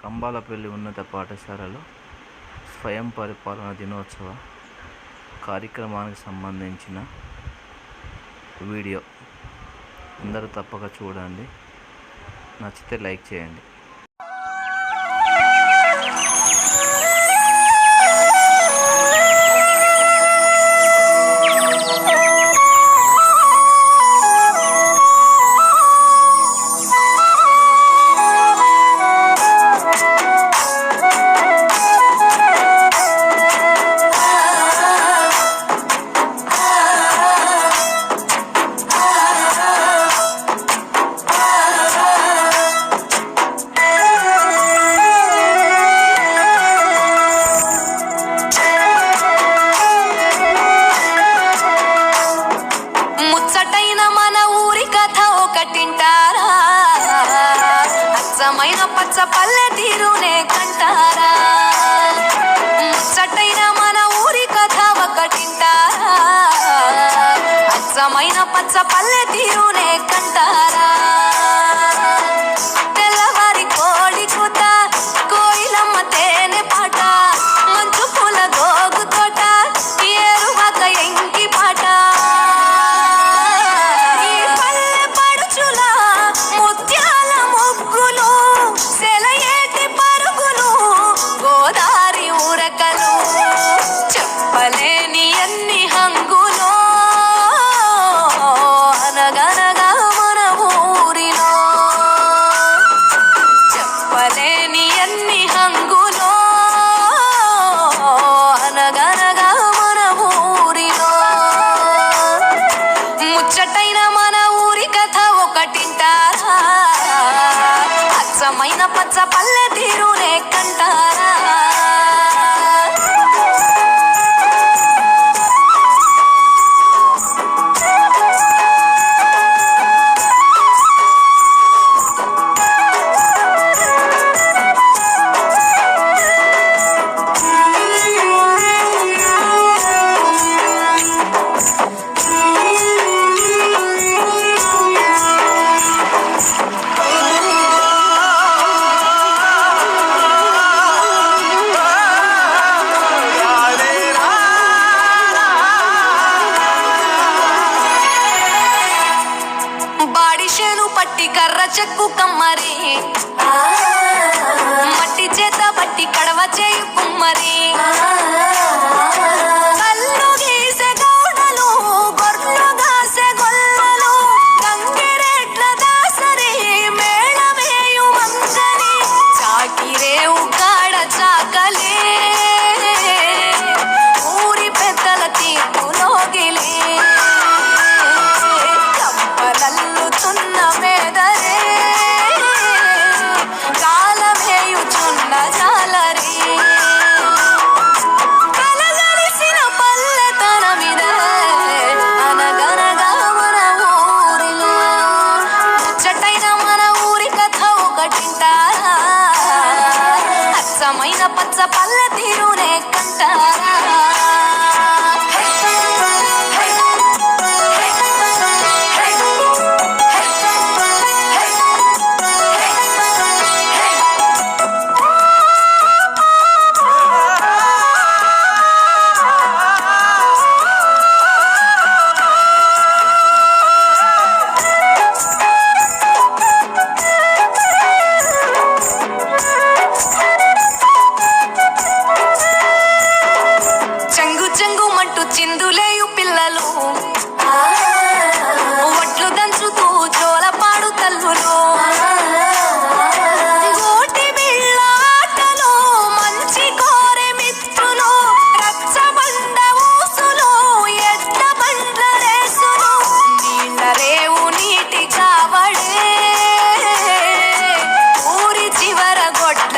కంబాలపల్లి ఉన్నత పాఠశాలలో స్వయం పరిపాలన దినోత్సవ కార్యక్రమానికి సంబంధించిన వీడియో. అందరూ తప్పక చూడండి. నచ్చితే లైక్ చేయండి. పచ్చ పల్లె తీరునే కంటారా? చెక్కు కమ్మరి. మట్టి చేత బట్టి కడవ చేయు కుమ్మరి.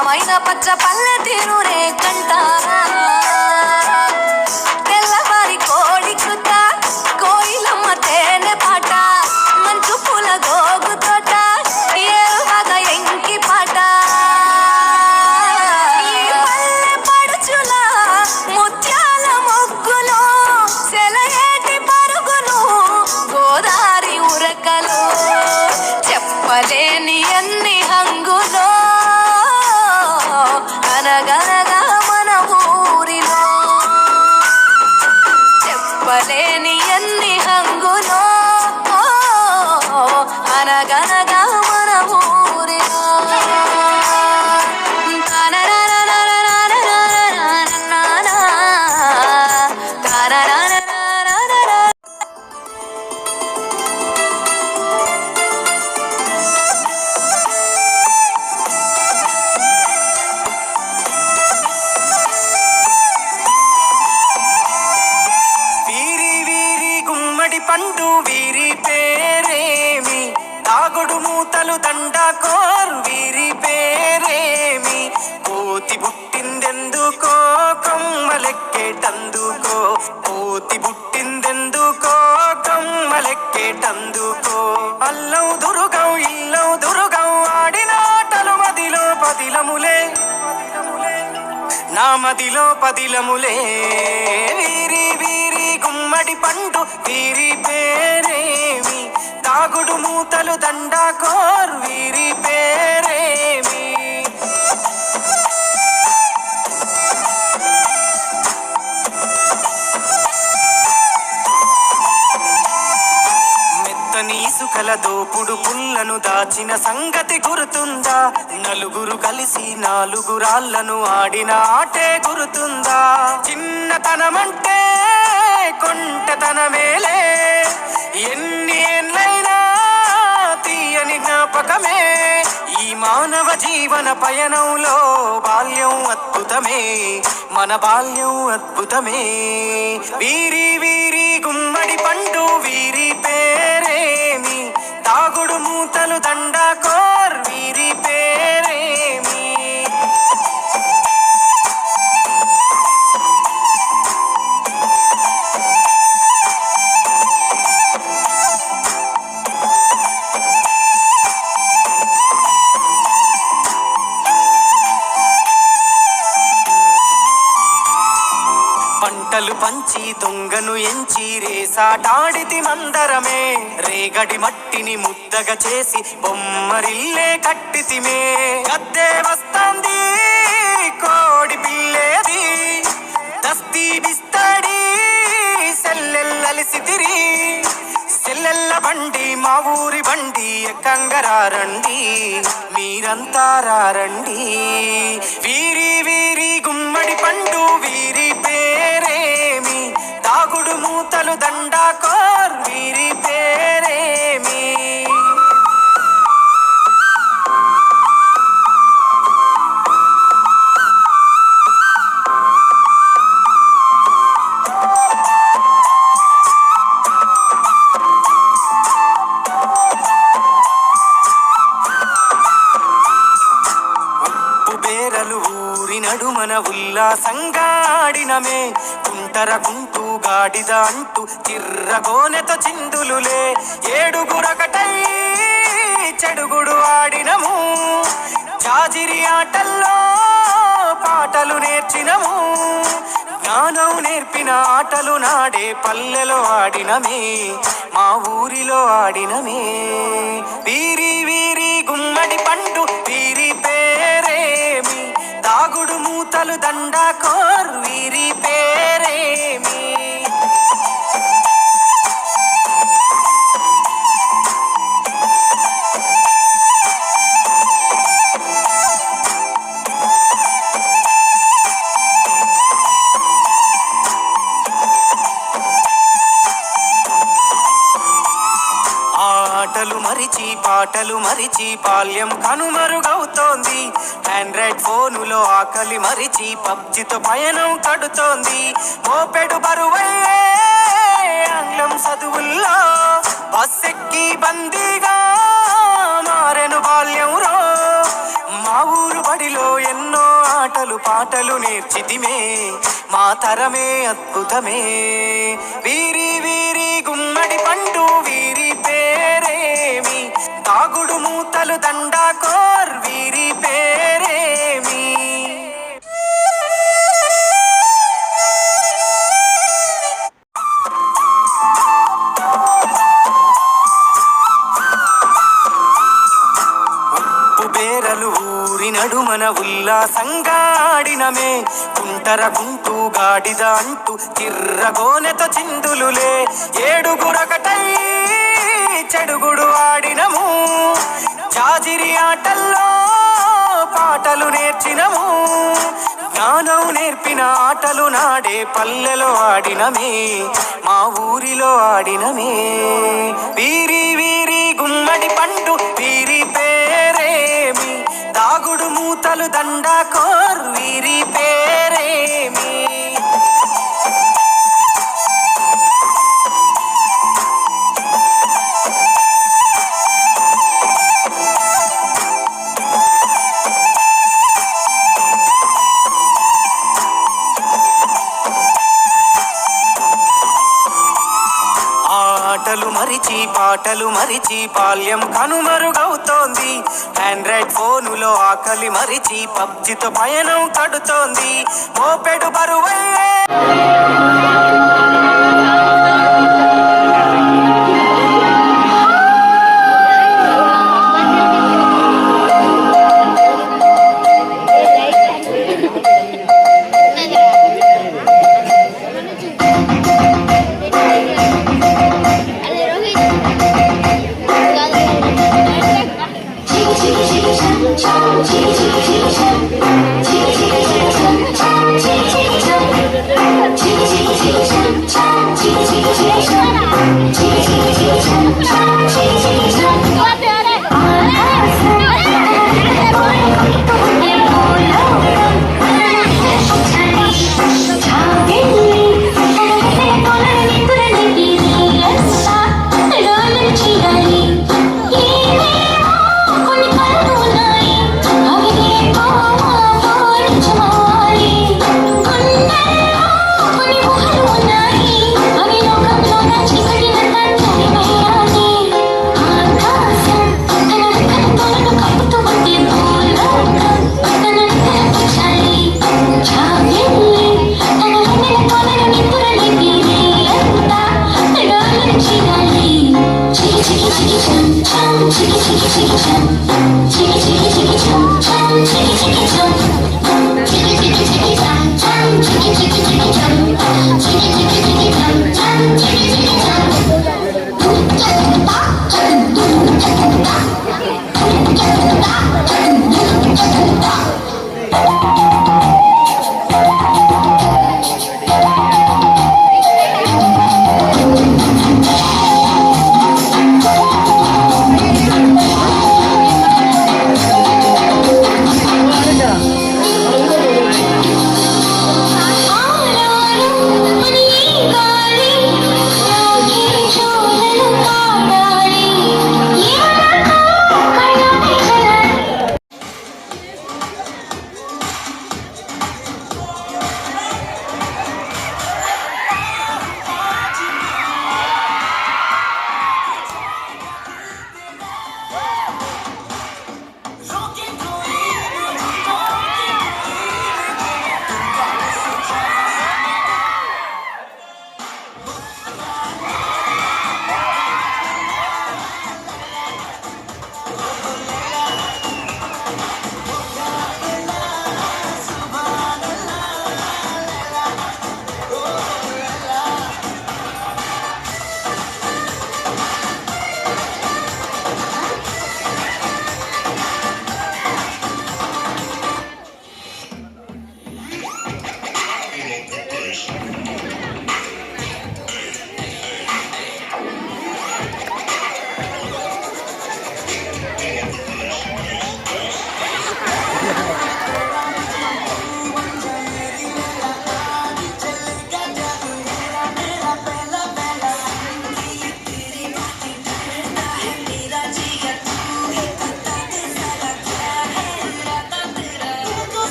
నిజమైన పచ్చ పల్లె తీరురే కంటారా గమ్మలెక్కేటందుకో కోతి పుట్టిందెందుకో? గమ్మలెక్కేటందుకో అల్లం దురుగం ఇల్లం దురుగం ఆడినాటలు మదిలో పదిలములే. నా మదిలో పదిలములే. వీరి వీరి గుమ్మడి పండు వీరి పేరేమి? తాగుడు మూతలు దండాకోర్ వీరి పేరేమి? అతని ఇసుకల దోపుడు పుల్లను దాచిన సంగతి గుర్తుందా? నలుగురు కలిసి నాలుగు రాళ్ళను ఆడిన ఆటే గుర్తుందా? చిన్నతనమంటే కొంటతనమేలే. ఎన్ని ఎన్నైనా తీయని జ్ఞాపకమే. ఈ మానవ జీవన పయనంలో బాల్యం అద్భుతమే. మన బాల్యం అద్భుతమే. వీరి వీరి గుమ్మడి పండు వీరి తాగుడు మూతలు దండాకోర్ వీరి పేరేమి? పంటలు పంచి దొంగను ఎంచి రేసాటాడితి మందరమే రేగడి మట్టిని ముద్దగా చేసి బొమ్మరిల్లే కట్టితిమే. గద్దే వస్తుంది కోడి పిల్లేది దస్తీ బిస్తడి సెల్లెల్లలిసితిరి సెల్లెల్ల బండి మా ఊరి బండి ఎక్కంగరారండి మీరంతా రారండి వీరి వీరి గుమ్మడి పండు వీరి తాగుడు మూతలు దండాకోర్ వీరి పేరేమి? ఉప్పు ఊరి నడుమన ఆడినమే కుంటర కుంటూ గాడిద అంటూ చిర్రగోనెతో చిందులులే. ఏడుగురకటై చెడుగుడు ఆడినము. జాజిరి ఆటల్లో పాటలు నేర్చినము. జ్ఞానం నేర్పిన ఆటలు నాడే పల్లెలో ఆడినమే. మా ఊరిలో ఆడినమే. వీరి వీరి మూతలు దండాకోర్ వీరి పేరేమి? ఆటలు మరిచి పాటలు మరిచి బాల్యం కనుమరుగవుతోంది. ఫోనులో ఆకలి మరిచి పబ్జితో పయనం కడుతోంది మోపెడు బరువై ఆంగ్లం చదువుల్లో. బస్ ఎక్కి బందీగా మారెను బాల్యంలో. మా ఊరు బడిలో ఎన్నో ఆటలు పాటలు నేర్చితిమే. మా తరమే అద్భుతమే. వీరి వీరి గుమ్మడి పండు వీరి పేరేమి? తాగుడు మూతలు దండాకోర్ వీరి నడుమన ఉల్లాసంగా ఆడినమే కుంటర గుంటూ గాడిద అంటూ తిర్రగోనెత చిందులులే. ఏడుగురొకటై చెడుగుడు ఆడినము. జాజిరి ఆటల్లో పాటలు నేర్చినము. జ్ఞానం నేర్పిన ఆటలు నాడే పల్లెలో ఆడినమే. మా ఊరిలో ఆడినమే. వీరి వీరి తాగుడు మూతలు దండాకోర్ వీరి మాటలు మరిచి పాటలు మరిచి బాల్యం కనుమరుగవుతోంది ఆండ్రాయిడ్ ఫోనులో ఆకలి మరిచి పబ్జితో పయనం కడుతోంది మోపెడు బరువయ్యే「ちぃちぃちぃちぃ」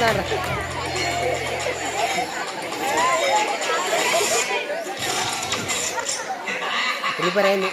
ನೋಡ್ರಿ ಇಲ್ಲಿ ಬರೇನು